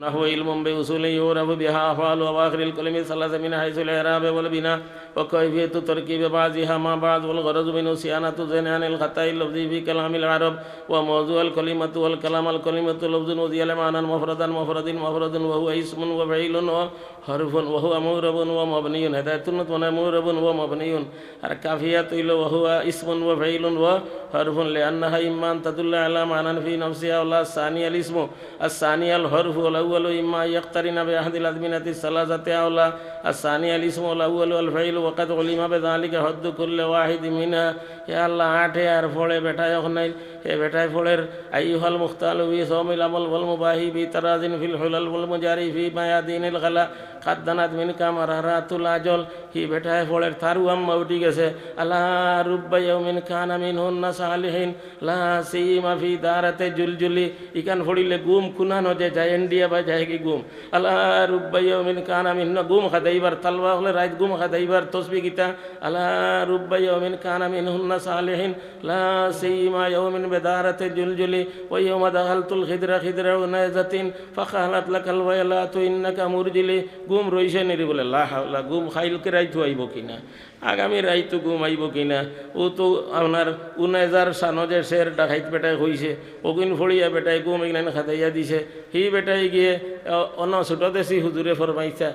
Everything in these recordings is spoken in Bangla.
نحو علم بأصول يعرف بها أفعال أواخر الكلم ثلاثة من حيث الإعراب والبناء وكيفية تركيب بعضها مع بعض والغرض منه صيانة ذهن عن الخطأ اللفظي في كلام العرب وموضوع الكلمة والكلام الكلمة لفظ وذي معنى مفردا مفرد مفرد وهو اسم وفعيل وحرف وهو مورب ومبني هداية مورب ومبني الكافية وهو اسم وفعيل وحرف لأنها إما أن تدل على معنى في نفسها ولا الثاني الاسم الثاني الحرف والأول إما أن يقترن بأحد الأزمنة الثلاثة أو لا الثاني الاسم والأول الفعل وقد علم بذلك حد كل واحد منها يا الله আটে আর ফলে বেটায় নাই হে বেটায় ফলের আইহাল মুখতাল বি সৌমিল আমল বল মুবাহি বি তারাজিন ফিল হুলাল বল মুজারি ফি মায়াদিনিল গালা কাদ্দানাত মিন হি বেটায় ফলের থারু আম্মা উঠি গেছে। আল্লাহ, রুব্বা খান আমিন মিন হুন্না সালিহিন, লা সিমা ফি দারাতে জুলজুলি। ইকান ফড়িলে গুম কুনানো যে যায় ইন্ডিয়া বা যায় কি গুম? আল্লাহ, রুব্বা ইয়াউমিন কানা মিন গুম খাদাইবার তালবা হলে রাইত গুম খাদাইবার তসবি গীতা। আল্লাহ, রুব্বা খান আমিন মিন হুন্না সালিহিন, লা সিমা ইয়াউমিন বেদারাতে জুলজুলি। ওয়া ইয়াউমা দাখালতুল খিদরা খিদরা উনায়াজাতিন ফাখালাত লাকাল ওয়ালাতু ইন্নাকা মুরজিলি। গুম রইছে নিরি বলে, লা হাওলা, গুম খাইলকে রাইতু আইব কিনা? আগামী রাইত ঘুম আইব কিনা? ও তো আপনার উনাইজার সানজে শের ডাকাইত বেটায় হইছে অগুন ফড়িয়া বেটায় গুম এখানে খাতাইয়া দিছে, সি বেটাই গিয়ে অন ছোট দেশি হুজুরে ফরমাইছা,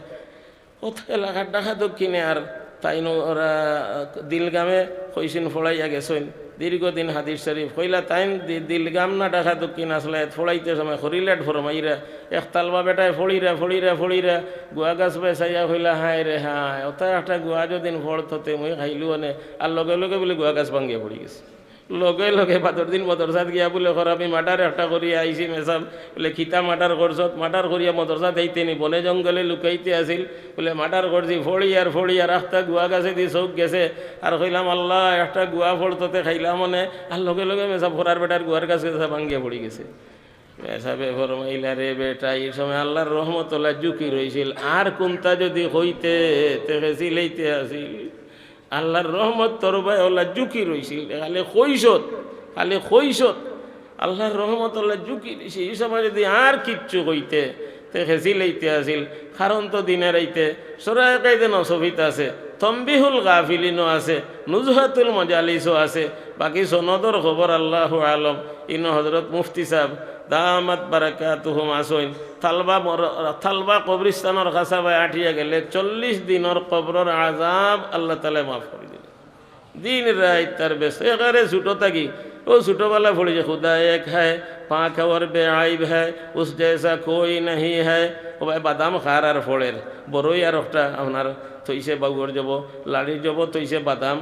অত এলাকার ডাকা দক্ষিণে আর তাই ওরা দিলগামে কইসিন ফড়াইয়া গেছেন। দীর্ঘদিন হাদিস শরীফ কইলা তাইন দিলগাম না ডাকা দক্ষিণ আসলে ফোড়াইতে সময় খরিলেট ফরমাইরা এক তালবা বেটায় ফড়িরা ফড়িরা ফড়িরা, গুয়া গাছ বেসাইয়া হইলা, হায় রে হায় ওটা একটা গুয়া যদিন ফড় থতে মই খাইলু আনে, আর লগে লগে বলে গুয়া গাছ ভাঙ্গিয়া পড়ি গেছে। লগে লগে বাদর দিন মদরসাত গিয়া বলে ঘর আমি মাটার একটা করিয়া আইসি মেসাব বলে খিতা মাটার করছত মাটার করিয়া মদরসাত আইতে নি। বনে জঙ্গলে লুকাইতে আসিল বলে মাটার করছি ফড়ি আর ফড়ি আর রাস্তা গুয়া গাছে দি চৌক গেছে। আর কইলাম, আল্লাহ একটা গুয়া ফড়ততে খাইলাম মানে। আর লগে লগে মেসাব ফোরার বেটার গুয়ার গাছ গেছে ভাঙ্গিয়া পড়ি গেছে। মেসাবে ফরমাইলা রে বেটা, এই সময় আল্লাহর রহমতুল্লাহ জুকি রইছিল আর কোনটা যদি হইতে তেকে সিলাইতে আসিল আল্লাহর রহমত তরবাই আল্লাহ জুকি রইছিল খালি কৈশত খালি কৈশত আল্লাহর রহমত আল্লাহ জুকি রইছে এই সময় যদি আর কিচ্ছু হইতে, তে খেসিলাইতে আসিল কারণ তো দিনের আইতে। সরাই কাইতে নসফিত আছে, তম্বিহুল গাফিলিনও আছে, নুজহাতুল মজালিসও আছে। বাকি সনদর খবর আল্লাহ আলম। ইন হজরত মুফতি সাহেব দামাত বারাকা তুহুম আসইন। থালবা থালবা কবরিস্তানর খাসাবায় আটিয়া গেলে চল্লিশ দিনের কবরর আজাব আল্লাহ তালে মাফ করে দিল দিন রায় তার বেশ এগারে ছুটো থাকি। ও ছোটোবেলা পড়ি যে খুদা এক হ্যায় পাঁক খবর বে আইব হ্যায় উস জেসা কই নাহি হ্যায় ও ভাই বাদাম খার আর ফোড়ের বড়ই আর একটা আপনার থইছে বাউর যাব লাড়ির যাব থইসে বাদাম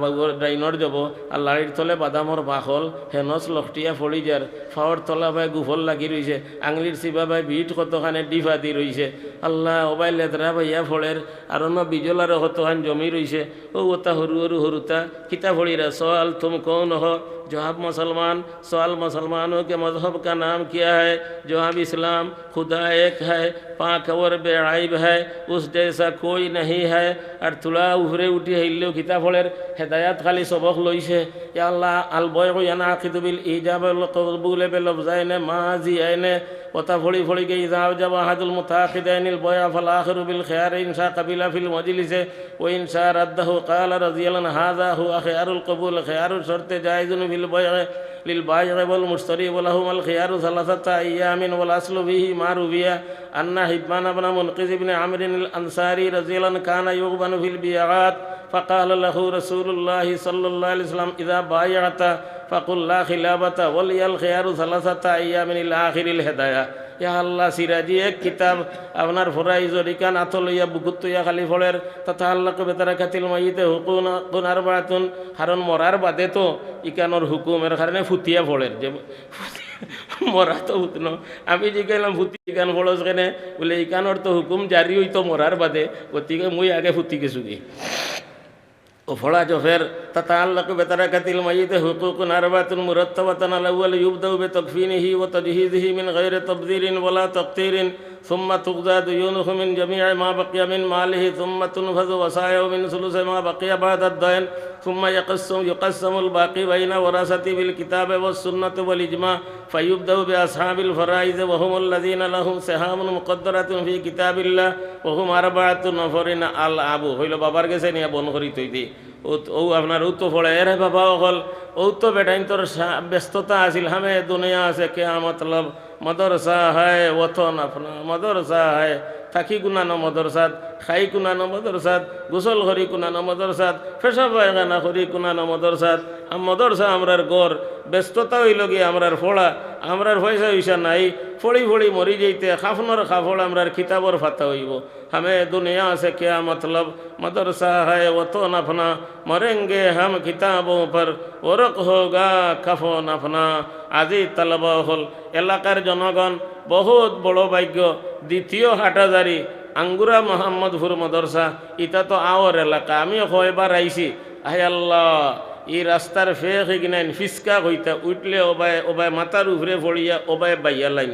বাগুর ডাইনর যাব আর লাড়ির তলে বাদামর বাখল হেনস লখটিয়া ফড়ি যার ফাওয়ার তলা ভাই গুফল লাগি রইছে আঙলির চিবা ভাই বিট কতখানে ডিফা দি রইছে আল্লাহ অবাই লেদরা ভাইয়া ফলের আর অন্য বিজলারে হতহান জমি রইছে ও ওতা হরু হরু হরুতা কিতা ভরিরা সোয়াল তুম কৌ নহ। জহাব মুসলমান সোয়াল মুসলমানও কে মজহব কা নাম কিয়া হ্যায় জহাব ইসলাম খুদা এক হ্যায় খবর বে আইব হ্যায় উস জেসা কই নহি হ্যায় আর তুলা উহরে উঠি হইলেও কিতা ফলের হেদায়াত খালি সবক লইছে ইয়া আল্লাহ, আল বয় ইয়ানা আকিদুবিল ইজাবুল কবুলে বেলফজাইনে মা জিয়াইনে। وتفري فريق إذا أوجب أحد المتاخذين البيع فالآخر بالخيار إن شاء قبل في المجلس وإن شاء رده قال رضي الله هذا هو خيار القبول خيار الشرط جائز في البيع للبائع والمشتري ولهما الخيار ثلاثة أيام والأصل فيه ما روي أن حبان بن منقذ بن عمرو الأنصاري رضي الله كان يغبن في البيعات فقال له رسول الله صلى الله عليه وسلم إذا بايعت ফাকুল্লা খিলাবাতা বলিয়াল খেয়ারু সালাসাতা ইয়ামিন আখিরিল হেদায়া। ইয়া আল্লাহ, সিরাজি, এক কিতাব আপনার ফুরাই জরিকা নাথ ইয়া বুকুত তুইয়া খালি ফলের, তথা আল্লাহ কবে তারা কাতিল মাইতে হুকুন গুনার বাতুন কারণ মরার বাদে তো ইকানোর হুকুমের কারণে ফুতিয়া ফলের। যে মরা তো হুতন আমি জিগাইলাম ফুটি ইকান ফলস কেনে, বলে ইকানোর তো হুকুম জারি হইতো মরার বাদে, গতিকে মুই আগে ফুতি গেছুগি وفلا جفر تتعلق بتركة الميت حقوق أربعة مرتبة الأول يبدأ بتكفينه وتجهيزه من غير تبذير ولا تقتير ثم تقضى ديونه من جميع ما بقي من ماله ثم تنفذ وصايا من ثلث ما بقي بعد الدين ثم يقسم يقسم الباقي بين ورثته بالكتاب والسنة والإجماع فيبدأ بأصحاب الفرائض وهم الذين لهم سهام مقدرة في كتاب الله وهم أربعة نفر الأبو হইল বাবার কাছে নিয়ে বন করি তৈরি ও আপনার ও তো পড়ে। এরে বাবা অকল ও তো বেটাইন তোর ব্যস্ততা আছিল। হামে দুনিয়া আছে কে মতলব মদরসা হয় ওথন আপনা মদরসা হয়। থাকি গুণানো মদরসাদ খাই কুনানো মদরসাদ গোসল করি কুনানো মদরসাদ ফেসা পায়খানা করি কুনানো মদরসাদ মদরসা আমরার গড়, ব্যস্ততা হইল গিয়ে আমরার ফোড়া আমরার পয়সা হইসা নাই, ফড়ি ফড়ি মরি যাইতে খাফনর খাফল আমরার খিতাবর ফাতা হইব। হামে দুনিয়া আছে ক্যা মতলব মদরসা হায় ওতন নাফনা মরেঙ্গে হাম খিতাবো পর ওরক হোগা খাফ নাফনা আজি তলব হল এলাকার জনগণ বহুত বড় ভাগ্য। দ্বিতীয় হাটাজারি আঙ্গুরা মোহাম্মদপুর মদরসা ইটা তো আওয়ার এলাকা। আমি কয়বার আইছি আহে আল্লাহ এই রাস্তার ফে কিনাইন ফিসকা হইতা উঠলে ওবাই ওবাই মাথার উপরে পড়িয়া ওবাই বাইয়া লাইন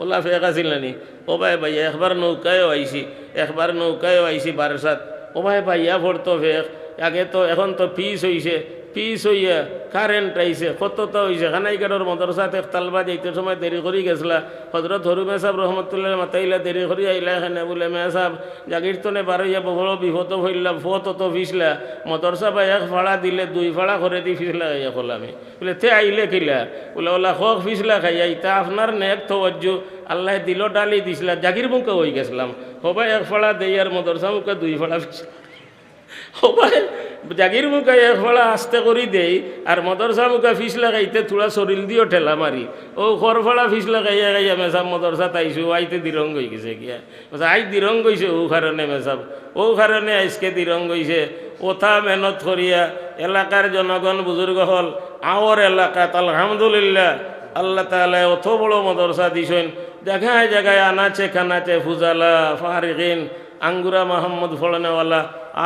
ওলা ফেক আছিল নানি। ওবাই বাইয়া একবার নৌকায়ও আইছি একবার নৌকায়ও আইছি বারসাত ওবাই বাইয়া পড়তো ফেক। আগে তো, এখন তো পিস হইছে পিস হইয়া কারেন্ট আইছে কতটা হইছে খানাইকাডর মদরসাতে তালবা যাইতে সময় দেরি করি গেছলা। হজরত হরু মেসাব রহমতুল্লাহ মাতাইলা দেরি করি আইলা এখানে বলে মেসাব জাগির তনে বারইয়া বড় বিপদ হইলা ফত তো ফিসলা মদরসা বা এক ফাড়া দিলে, দুই ফাড়া করে দি ফিসলা খাইয়া আমি বলে তে আইলে কিলা? বলে ওলা হক ফিসলা খাইয়া, ইতা আপনার নেক তবজ্জ আল্লাহ দিল ডালি দিছিলা জাগির মুখে হয়ে গেছিলাম। হবাই এক ফাড়া দেই আর মদরসা মুখে দুই ফাড়া ফিসলা সবাই জাগির মুখে এক ফলা আস্তে করি দেই আর মদরসা মুখে ফিস লাগাইতে থোড়া শরীর দিও ঠেলা মারি ও খর ফলা ফিস লাগাইয়া গাইয়া মেসাব মদরসা তাইছো, আইতে দিরং হয়ে গেছে গিয়া। আই দিরং গইছে ও কারণে মেসাব ও কারণে আজকে দিরং গইছে ওথা মেহনত করিয়া এলাকার জনগণ বুজুর্গ হল আওয়ার এলাকাত আলহামদুলিল্লাহ, আল্লাহ তালা অত বড় মদরসা দিছেন। জায়গায় জায়গায় আনাচে খানাচে ফুজালা ফারিকিন আঙ্গুরা মাহমুদ ফলনেওয়ালা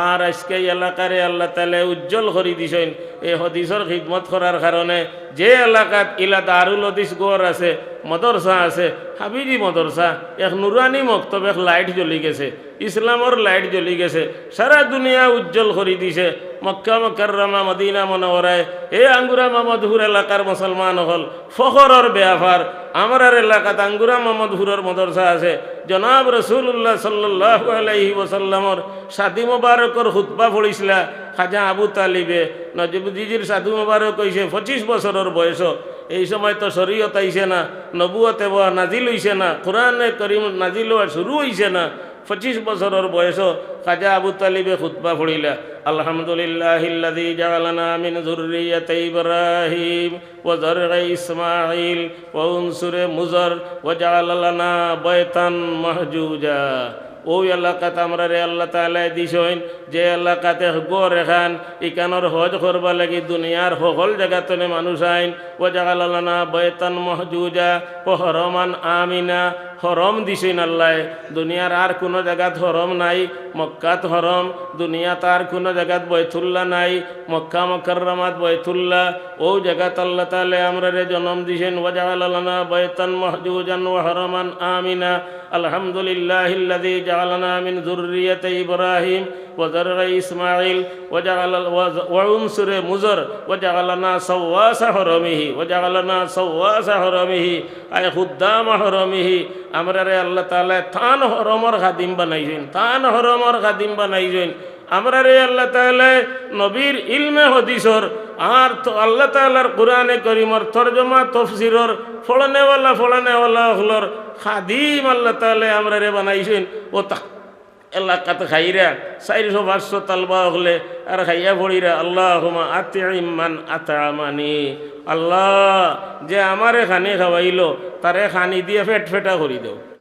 আর আজকে এলাকারে আল্লাহ তালে উজ্জ্বল করে দিছেন। এই হদিসর খিদমত করার কারণে যে এলাকাত ইলা দারুল হদিস গড় আছে, মদরসা আছে, হাবিজি মদরসা, এক নুরানি মক্তব, এক লাইট জ্বলি গেছে, ইসলামর লাইট জ্বলি গেছে, সারা দুনিয়া উজ্জ্বল করে দিছে। মক্কা মক্কাররমা মদিনা মনোহরায় এই আঙ্গুরা মামদহুর এলাকার মুসলমান হল, ফখরর বেয়াফার আমার আর এলাকাত আঙ্গুরা মোহাম্মদপুরের মদরসা আছে। জনাব রসুল্লাহ সাল্লাহ আলাইহি ওসাল্লামর সাদি মোবারকর হুতবা পড়িছিলা খাজা আবু তালিবে। নজিবুদ্দিজির সাধু মোবারক হইছে পঁচিশ বছরের বয়স। এই সময় তো শরীয়ত আইছে না, নবুয়তে বা নাজিল হইছে না, কোরআনে করিম নাজিল শুরু হইছে না। পঁচিশ বছরের বয়স খাজা আবু তালিবে খুতবা পড়িলা আলহামদুলিল্লাহ জালানা মিন যুররিয়াতি ইব্রাহিম ওয়া যারগা ইসমাঈল ওয়া উনসুরে মুজর ওয়া জাআলা লানা বাইতান মাহজুজা। ওই এলাকাত আমরা রে আল্লাহ তালা দিছইন যে এলাকাতে গড় এখান, ইকানোর হজ করবা লাগি দুনিয়ার সকল জায়গাতনে মানুষ আইন। ও জাগালানা বয়তান মহজুজা ও হরমান আমিনা, হরম দিছেন আল্লাহ। দুনিয়ার আর কোনো জায়গাত হরম নাই, মক্কাত হরম। দুনিয়াত আর কোনো জায়গাত বৈথুল্লা নাই, মক্কা মকরমাত বয়তুল্লাহ ও জায়গাত আল্লাহ তালে আমরা রে জন্ম দিছেন ও জাগালানা বয়তান মহজুজান ও হরমান আমিনা। الحمد لله الذي جعلنا من ذرية إبراهيم وذرع إسماعيل وجعل وعنصر مزر وجعلنا سواس حرمه وجعلنا سواس حرمه أي خدام حرمه أمر الله تعالى تان حرمر خادم بنائزين تان حرمر خادم بنائزين আমরা রে আল্লাহ তাআলা নবীর ইলমে হদিসর আর আল্লাহ তাআলার কোরআনে করিমর তরজমা তফসিরর ফলনেওয়ালা ফলনেওয়ালা হলর খাদিম আল্লাহ তাআলা আমরা রে বানাইছেন। ও তা, এলাকাতে খাইরা চারিশো পাঁচশো তালবা হলে আর খাইয়া পড়িরা আল্লাহ আতে ইমান আতামানি আল্লাহ, যে আমারে খানি খাওয়াইলো, তারে খানি দিয়ে ফেট ফেটা করি দেও।